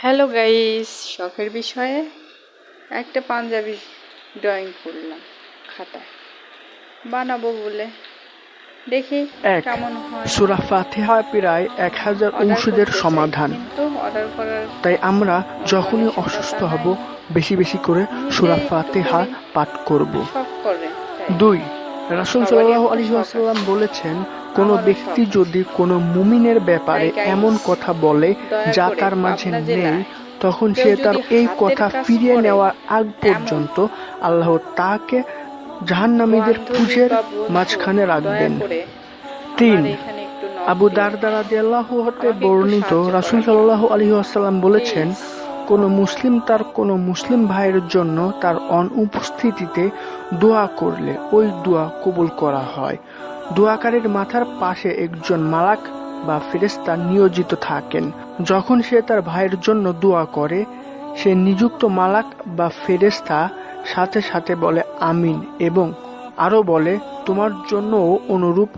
Hello guys শখের বিষয়ে একটা পাঞ্জাবি ড্রয়িং করলাম খাতায়। বানাবো বলে। দেখি কেমন হয়। সুরা ফাতিহা প্রায় এক হাজার ঔষধের সমাধান। তাই আমরা যখনই অসুস্থ হব বেশি বেশি করে সুরা ফাতিহা পাঠ করব। দুই রাসুল সাল্লাহ আলী আসাল্লাম বলেছেন কোনো ব্যক্তি যদি কোনো মুমিনের ব্যাপারে এমন কথা বলে যা তার মাঝে নেই তখন সে তার এই কথা ফিরিয়ে নেওয়ার আগ পর্যন্ত আল্লাহ তাকে জাহান্নামীদের পুজের মাঝখানে রাখবেন তিন, আবু দিন। দারদা রাদিয়াল্লাহু হতে বর্ণিত রাসূল করেন। সাল্লাল্লাহু আলাইহি বলেছেন কোন মুসলিম তার কোন মুসলিম ভাইয়ের জন্য তার অনুপস্থিতিতে দোয়া করলে ওই দোয়া কবুল করা হয়। দোয়াকারীর মাথার পাশে একজন মালাক বা ফেরেশতা নিয়োজিত থাকেন। যখন সে তার ভাইয়ের জন্য দোয়া করে, সে নিযুক্ত মালাক বা ফেরেশতা সাথে সাথে বলে, আমিন এবং আরও বলে, তোমার জন্যও অনুরূপ